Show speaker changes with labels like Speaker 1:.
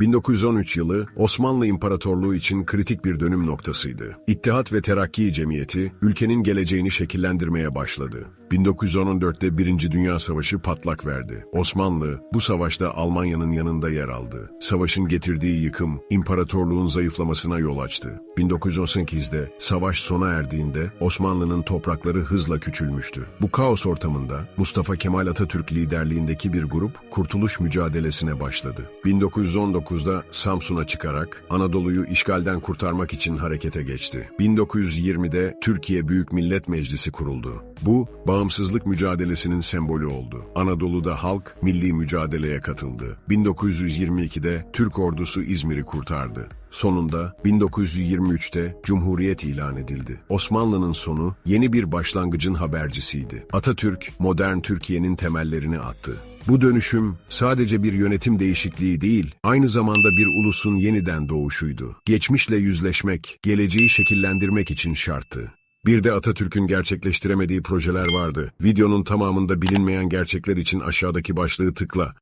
Speaker 1: 1913 yılı Osmanlı İmparatorluğu için kritik bir dönüm noktasıydı. İttihat ve Terakki Cemiyeti ülkenin geleceğini şekillendirmeye başladı. 1914'te Birinci Dünya Savaşı patlak verdi. Osmanlı bu savaşta Almanya'nın yanında yer aldı. Savaşın getirdiği yıkım imparatorluğun zayıflamasına yol açtı. 1918'de savaş sona erdiğinde Osmanlı'nın toprakları hızla küçülmüştü. Bu kaos ortamında Mustafa Kemal Atatürk liderliğindeki bir grup kurtuluş mücadelesine başladı. 1919'da Samsun'a çıkarak Anadolu'yu işgalden kurtarmak için harekete geçti. 1920'de Türkiye Büyük Millet Meclisi kuruldu. Bu, bağımsızlık mücadelesinin sembolü oldu. Anadolu'da halk milli mücadeleye katıldı. 1922'de Türk ordusu İzmir'i kurtardı. Sonunda 1923'te Cumhuriyet ilan edildi. Osmanlı'nın sonu yeni bir başlangıcın habercisiydi. Atatürk, modern Türkiye'nin temellerini attı. Bu dönüşüm sadece bir yönetim değişikliği değil, aynı zamanda bir ulusun yeniden doğuşuydu. Geçmişle yüzleşmek, geleceği şekillendirmek için şarttı. Bir de Atatürk'ün gerçekleştiremediği projeler vardı. Videonun tamamında bilinmeyen gerçekler için aşağıdaki başlığı tıkla.